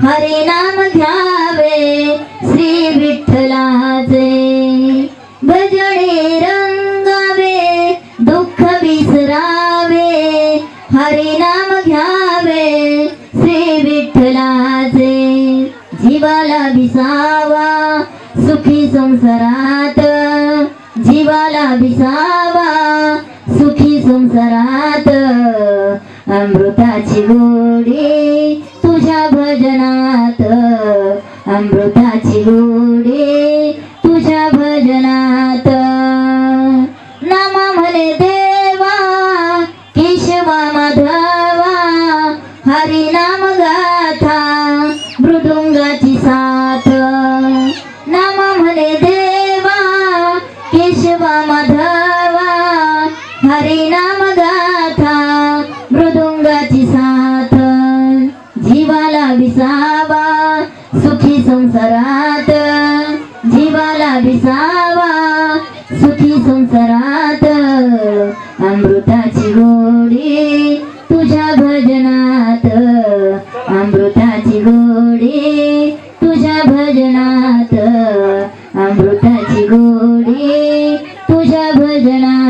हरे नाम घ्यावे श्री विठ्ठलाचे. भजने रंगावे दुःख विसरावे. हरे नाम घ्यावे श्री विठ्ठलाचे. जीवाला विसावा सुखी संसारात. जीवाला विसावा सुखी संसारात अमृताची गोडी तुझ्या भजनात अमृताची गोडी तुझ्या भजनात. नामा म्हणे देवा केशवा माधवा हरी नाम गाथा मृदुंगाची साथ. नामा म्हणे देवा केशवा माधवा जीवाला विसावा सुखी संसारात. जीवाला विसावा सुखी संसारात. अमृताची गोडी तुझ्या भजनात. अमृताची गोडी तुझ्या भजनात. अमृताची गोडी तुझ्या भजनात.